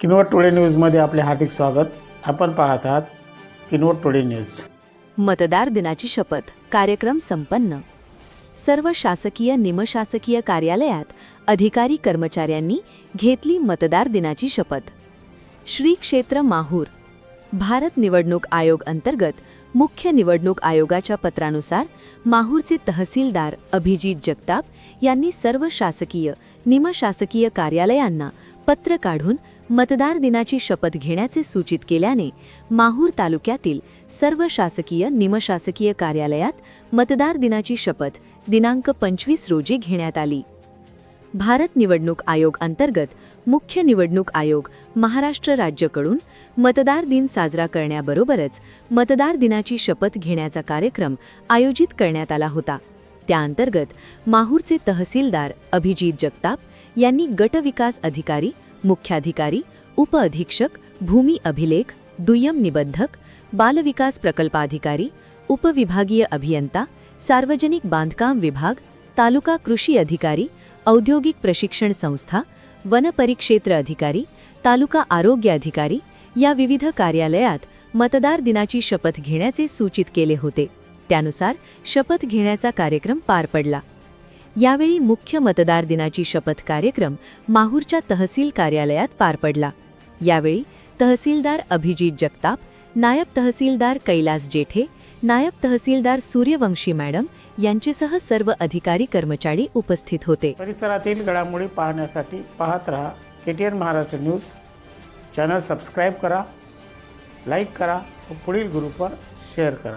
Kinwat today न्यूजमध्ये आपले हार्दिक स्वागत. आपण पाहत आहात किनवट टुडे न्यूज. मतदार दिनाची शपथ. कार्यक्रम संपन्न. सर्व शासकीय निमशासकीय कार्यालयात अधिकारी कर्मचाऱ्यांनी घेतली मतदार दिनाची शपथ. श्री क्षेत्र माहूर. भारत निवडणूक आयोग अंतर्गत मुख्य निवडणूक आयोगाच्या पत्रानुसार माहूरचे तहसीलदार अभिजित जगताप यांनी सर्व शासकीय निमशासकीय कार्यालयांना पत्र काढून मतदार दिनाची शपथ घेण्याचे सूचित केल्याने माहूर तालुक्यातील सर्व शासकीय निमशासकीय कार्यालयात मतदार दिनाची शपथ दिनांक पंचवीस रोजी घेण्यात आली. भारत निवडणूक आयोग अंतर्गत मुख्य निवडणूक आयोग महाराष्ट्र राज्यकडून मतदार दिन साजरा करण्याबरोबरच मतदार दिनाची शपथ घेण्याचा कार्यक्रम आयोजित करण्यात आला होता. त्याअंतर्गत माहूरचे तहसीलदार अभिजित जगताप यांनी गटविकास अधिकारी मुख्याधिकारी उपअधीक्षक भूमी अभिलेख दुय्यम निबंधक बालविकास प्रकल्पाधिकारी उपविभागीय अभियंता सार्वजनिक बांधकाम विभाग तालुका कृषी अधिकारी औद्योगिक प्रशिक्षण संस्था वनपरिक्षेत्र अधिकारी तालुका आरोग्य अधिकारी या विविध कार्यालयात मतदार दिनाची शपथ घेण्याचे सूचित केले होते. त्यानुसार शपथ घेण्याचा कार्यक्रम पार पडला. यावेळी मुख्य मतदार दिनाची शपथ कार्यक्रम माहूरच्या तहसील कार्यालयात पार पडला. यावेळी तहसीलदार अभिजित जगताप नायब तहसीलदार कैलास जेठे नायब तहसीलदार सूर्यवंशी मॅडम यांचेसह सर्व अधिकारी कर्मचारी उपस्थित होते. परिसरातील घडामोडी पाहण्यासाठी पाहत रहा K T N Maharashtra news. Channel subscribe करा लाईक करा व पुढील ग्रुपवर शेअर करा.